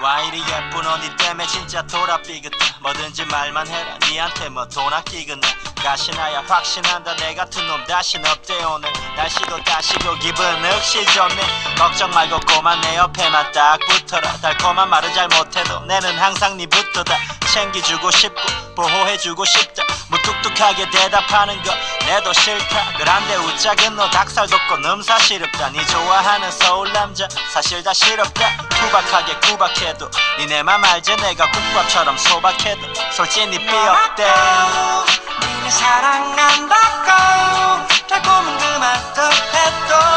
와 이리 예쁜 언니 때문에 진짜 돌아 삐긋다 뭐든지 말만 해라. 니한테 뭐 돈 아끼겠나 가시나야 확신한다. 내 같은 놈 다신 없대 오늘. 날씨도 다시고 기분 역시 좋네. 걱정 말고 꼬마 내 옆에만 딱 붙어라. 달콤한 말은 잘 못해도 내는 항상 니부터다. 챙겨주고 싶고 보호해주고 싶다. 무뚝뚝하게 대답하는 거 내도 싫다. 그런데 웃작은 너 닭살 돋고 넘사 시럽다. 니 좋아하는 서울 남자 사실 다 싫었다. 투박하게 구박해도 니네 맘 알지? 내가 국밥처럼 소박해도 솔직히 니 삐었대. 니네 사랑한다고 달콤한 그 해도 말았고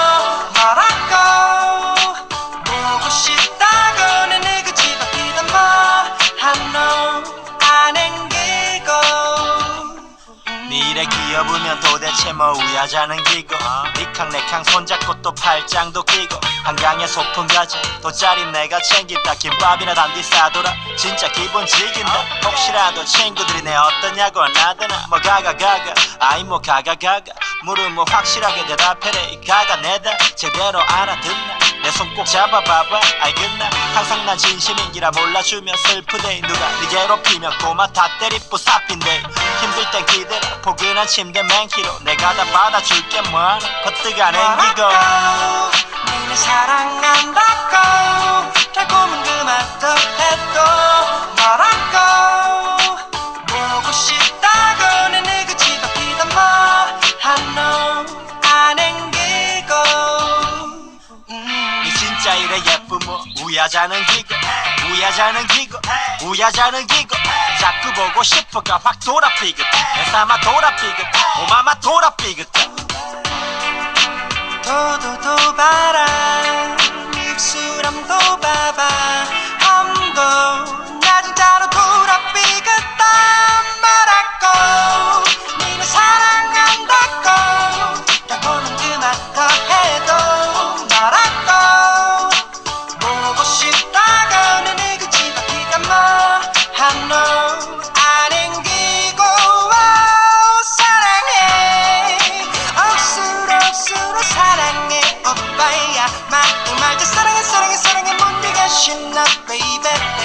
니 일에 기어보면 도대체 뭐 우야자는 기고. 니캉 내캉 손잡고 또 팔짱도 끼고. 한강에 소풍 가자. 돗자리 내가 챙긴다. 김밥이나 단디 싸돌아. 진짜 기분 지긴다. 혹시라도 친구들이 내 어떠냐고 나더나. 뭐 가가 가가. 아이 뭐 가가 가가. 물은 뭐 확실하게 대답해래. 이 가가 내다. 제대로 알아듣나. 내 손꼭 잡아봐봐. 알겠나? 항상 난 진심인기라 몰라주면 슬프대 누가 니 괴롭히면 꼬마 다 때리 뿌 사핀데. 힘들 땐 기대라. 포근한 침대 맨키로 내가 다 받아줄게. 뭐하노 겉뜨가 냉기고. 니네 사랑한다고? 달콤한 그 말도 이래 예쁘모. 우야자는 기고 우야자는 기고 우야자는 기고. 자꾸 보고 싶어가 확 돌아피겠다 내 삼아 돌아피겠다 오마마 돌아피겠 사랑해 오빠야. 마음 알자 사랑해 사랑해 사랑해 뭔데가 신나 베이베